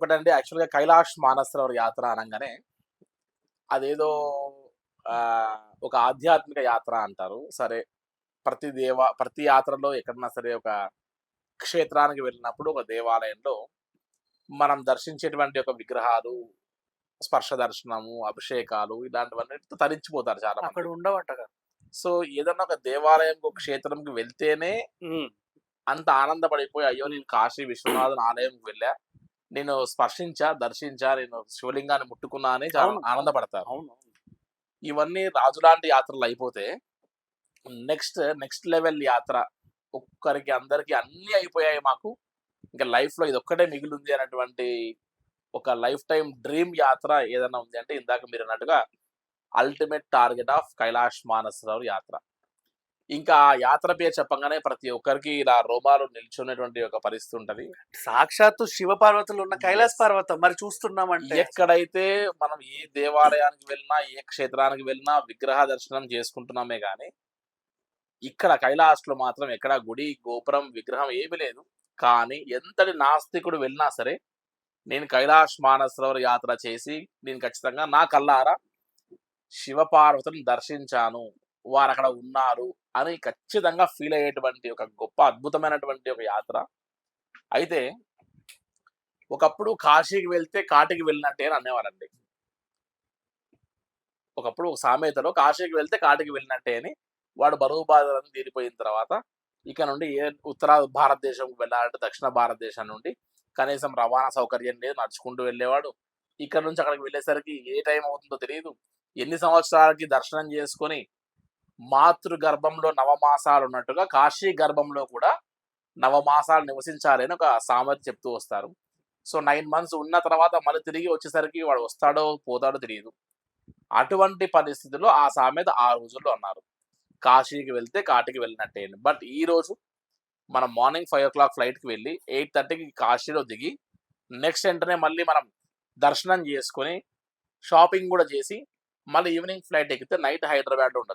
ఒకటండి యాక్చువల్గా కైలాష్ మానసరోవర్ యాత్ర అనగానే అదేదో ఆ, ఒక ఆధ్యాత్మిక యాత్ర అంటారు సరే ప్రతి దేవ ప్రతి యాత్రలో ఎక్కడన్నా సరే ఒక క్షేత్రానికి వెళ్ళినప్పుడు ఒక దేవాలయంలో మనం దర్శించేటువంటి ఒక విగ్రహాలు స్పర్శ దర్శనము అభిషేకాలు ఇలాంటివన్నీ తరించిపోతారు చాలా. అక్కడ ఉండవంటగా సో ఏదన్నా ఒక దేవాలయం ఒక క్షేత్రంకి వెళ్తేనే. అంత ఆనందపడిపోయి అయ్యో నేను కాశీ విశ్వనాథన్ ఆలయంకి వెళ్ళా నేను స్పర్శించా దర్శించా నేను శివలింగాన్ని ముట్టుకున్నా అని చాలా. ఆనందపడతారు. ఇవన్నీ రాజులాంటి యాత్రలు అయిపోతే నెక్స్ట్ నెక్స్ట్ లెవెల్ యాత్ర ఒక్కరికి అందరికి అన్ని అయిపోయాయి మాకు. ఇంకా లైఫ్లో ఇది ఒక్కటే మిగిలి ఉంది అనేటువంటి ఒక లైఫ్ టైం డ్రీమ్ యాత్ర ఏదైనా ఉంది అంటే ఇందాక మీరు అన్నట్టుగా ultimate target of Kailash Mansarovar యాత్ర. ఇంకా ఆ యాత్ర పేరు చెప్పగానే ప్రతి ఒక్కరికి ఇలా రోమాలు నిల్చున్నటువంటి ఒక పరిస్థితి ఉంటది. సాక్షాత్తు శివ పార్వతులు ఉన్న కైలాస పర్వతం మరి చూస్తున్నామంటే. ఎక్కడైతే మనం ఏ దేవాలయానికి వెళ్ళినా ఏ క్షేత్రానికి వెళ్ళినా విగ్రహ దర్శనం చేసుకుంటున్నామే గాని ఇక్కడ కైలాస్లో మాత్రం ఎక్కడ గుడి గోపురం విగ్రహం ఏమీ లేదు. కానీ ఎంతటి నాస్తికుడు వెళ్ళినా సరే నేను కైలాష్ మానసరోవర్ యాత్ర చేసి నేను ఖచ్చితంగా నా కల్లారా శివపార్వతులను దర్శించాను. వారు అక్కడ ఉన్నారు. అని ఖచ్చితంగా ఫీల్ అయ్యేటువంటి ఒక గొప్ప అద్భుతమైనటువంటి ఒక యాత్ర. అయితే ఒకప్పుడు కాశీకి వెళ్తే కాటికి వెళ్ళినట్టే అని అనేవారండి. ఒకప్పుడు ఒక సామెతలో కాశీకి వెళ్తే కాటికి వెళ్ళినట్టే అని వాడు బరువు బాధలను తీరిపోయిన తర్వాత ఇక నుండి ఏ ఉత్తర భారతదేశం వెళ్ళాలంటే దక్షిణ భారతదేశం నుండి కనీసం రవాణా సౌకర్యం లేదు నడుచుకుంటూ వెళ్ళేవాడు. ఇక్కడ నుంచి అక్కడికి వెళ్ళేసరికి ఏ టైం అవుతుందో తెలియదు ఎన్ని సంవత్సరాలకి దర్శనం చేసుకొని మాతృ గర్భంలో నవమాసాలు ఉన్నట్టుగా కాశీ గర్భంలో కూడా నవమాసాలు నివసించాలని ఒక సామెత చెప్తూ వస్తారు. సో నైన్ మంత్స్ ఉన్న తర్వాత మళ్ళీ తిరిగి వచ్చేసరికి వాడు వస్తాడో పోతాడో తెలియదు. అటువంటి పరిస్థితుల్లో ఆ సామెత ఆ రోజుల్లో అన్నారు. కాశీకి వెళ్తే కాటికి వెళ్ళినట్టే బట్ ఈ రోజు మనం మార్నింగ్ ఫైవ్ ఓ క్లాక్ ఫ్లైట్కి వెళ్ళి ఎయిట్ థర్టీకి కాశీలో దిగి నెక్స్ట్ వెంటనే మళ్ళీ మనం దర్శనం చేసుకొని షాపింగ్ కూడా చేసి మళ్ళీ ఈవినింగ్ ఫ్లైట్ ఎక్కితే నైట్ హైదరాబాద్లో ఉండొచ్చు.